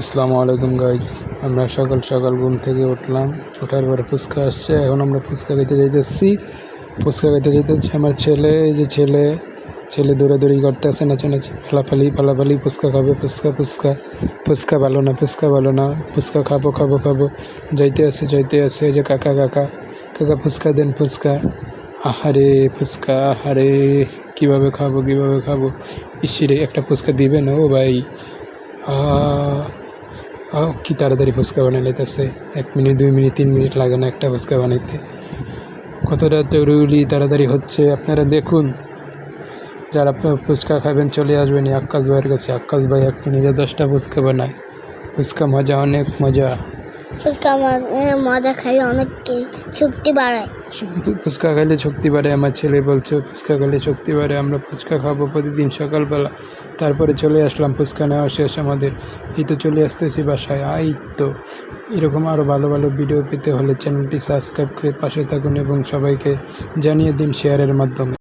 আসসালামু আলাইকুম গাইজ আমরা সকাল সকাল ঘুম থেকে উঠলাম। ওঠার পরে ফুচকা আসছে। এখন আমরা ফুচকা খেতে যাইতেছি। ফুচকা খেতে যাইতেছি আমার ছেলে। এই যে ছেলে ছেলে দৌড়াদৌড়ি আসে নাচে নাচে ফালাফালি ফালাফালি, ফুচকা খাবে, ফুচকা ফুচকা। ফুচকা ভালো না, ফুচকা ভালো না। ফুচকা খাব খাব খাব। যাইতে আসে যাইতে আসে এই যে কাকা কাকা। কাকা, ফুচকা দেন ফুচকা। আহারে ফুচকা, আহারে। কীভাবে খাব কীভাবে খাব? ইসিরে একটা ফুচকা দিবেন? ও ভাই। আহ। আহ, কি তাড়াতাড়ি ফুচকা বানিয়ে নিতেছে এক মিনিট দুই মিনিট তিন মিনিট লাগে না একটা ফুচকা বানাইতে। কতটা জরুরি তাড়াতাড়ি হচ্ছে আপনারা দেখুন। যারা ফুচকা খাবেন চলে আসবেন আক্কাস ভাইয়ের কাছে। আক্কাস ভাই এক মিনিটে দশটা ফুচকা বানায়। ফুচকা মজা অনেক মজা। ফুচকা মজা খাই অনেক শক্তি বাড়ায়। ফুচকা খেলে শক্তি বাড়ে, আমার ছেলে বলছে, ফুচকা খেলে শক্তি বাড়ে, আমরা ফুচকা খাব প্রতিদিন সকালবেলা। তারপরে চলে আসলাম, ফুচকা নেওয়া শেষ আমাদের। এই তো চলে আসতেছি বাসায়। এই তো, এরকম আরও ভালো ভালো ভিডিও পেতে হলে চ্যানেলটি সাবস্ক্রাইব করে পাশে থাকুন এবং সবাইকে জানিয়ে দিন শেয়ারের মাধ্যমে।